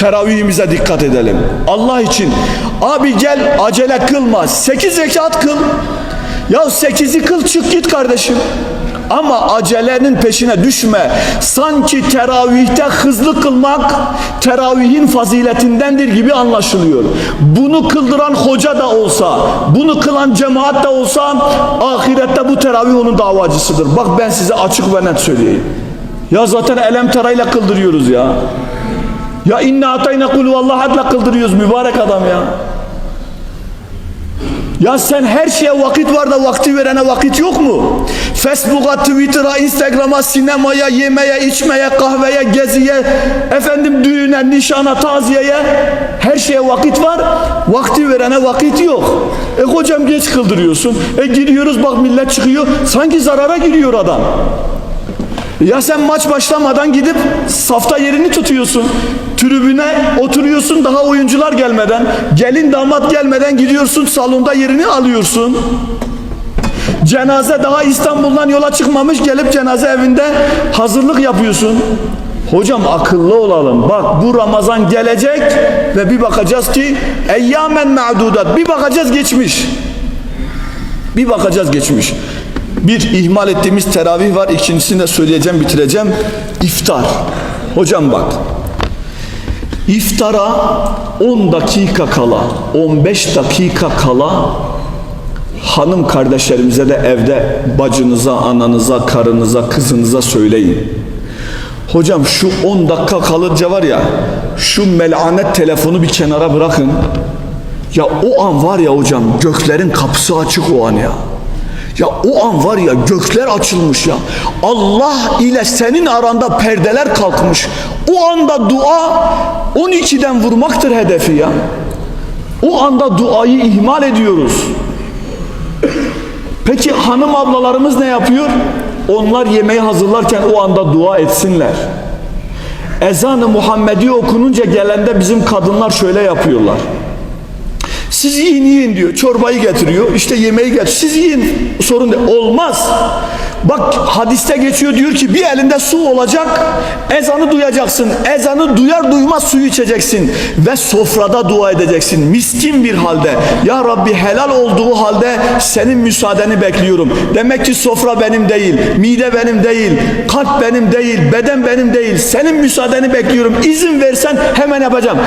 teravihimize dikkat edelim. Allah için abi gel acele kılma. 8 rekat kıl. Ya 8'i kıl çık git kardeşim. Ama acelenin peşine düşme. Sanki teravihte hızlı kılmak teravihin faziletindendir gibi anlaşılıyor. Bunu kıldıran hoca da olsa, bunu kılan cemaat da olsa ahirette bu teravih onun davacısıdır. Bak ben size açık ve net söyleyeyim. Ya zaten elem terayla kıldırıyoruz ya. Ya inna atayna kulu Allah adla kıldırıyoruz mübarek adam ya. Ya sen her şeye vakit var da vakti verene vakit yok mu? Facebook'a, Twitter'a, Instagram'a, sinemaya, yemeye, içmeye, kahveye, geziye, efendim düğüne, nişana, taziyeye her şeye vakit var. Vakti verene vakit yok. E hocam geç kıldırıyorsun. E giriyoruz bak millet çıkıyor. Sanki zarara giriyor adam. Ya sen maç başlamadan gidip safta yerini tutuyorsun. Tribüne oturuyorsun daha oyuncular gelmeden. Gelin damat gelmeden gidiyorsun salonda yerini alıyorsun. Cenaze daha İstanbul'dan yola çıkmamış gelip cenaze evinde hazırlık yapıyorsun. Hocam akıllı olalım. Bak bu Ramazan gelecek ve bir bakacağız ki eyyamen ma'dudat. Bir bakacağız geçmiş. Bir bakacağız geçmiş. Bir ihmal ettiğimiz teravih var. İkincisini de söyleyeceğim, bitireceğim. İftar. Hocam bak. İftara 10 dakika kala, 15 dakika kala hanım kardeşlerimize de evde bacınıza, ananıza, karınıza, kızınıza söyleyin. Hocam şu 10 dakika kalınca var ya şu melanet telefonu bir kenara bırakın. Ya o an var ya hocam göklerin kapısı açık o an ya. Ya o an var ya gökler açılmış ya. Allah ile senin aranda perdeler kalkmış. O anda dua 12'den vurmaktır hedefi ya. O anda duayı ihmal ediyoruz. Peki hanım ablalarımız ne yapıyor? Onlar yemeği hazırlarken o anda dua etsinler. Ezan-ı Muhammedi okununca gelende bizim kadınlar şöyle yapıyorlar. Siz yiyin yiyin diyor. Çorbayı getiriyor. işte yemeği getiriyor. Siz yiyin. Sorun değil. Olmaz. Bak hadiste geçiyor diyor ki bir elinde su olacak. Ezanı duyacaksın. Ezanı duyar duymaz suyu içeceksin. Ve sofrada dua edeceksin. Miskin bir halde. Ya Rabbi helal olduğu halde senin müsaadeni bekliyorum. Demek ki sofra benim değil. Mide benim değil. Kalp benim değil. Beden benim değil. Senin müsaadeni bekliyorum. İzin versen hemen yapacağım.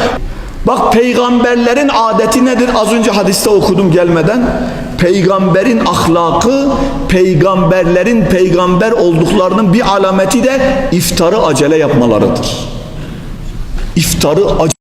Bak peygamberlerin adeti nedir? Az önce hadiste okudum gelmeden. Peygamberin ahlakı, peygamberlerin peygamber olduklarının bir alameti de iftarı acele yapmalarıdır. İftarı acele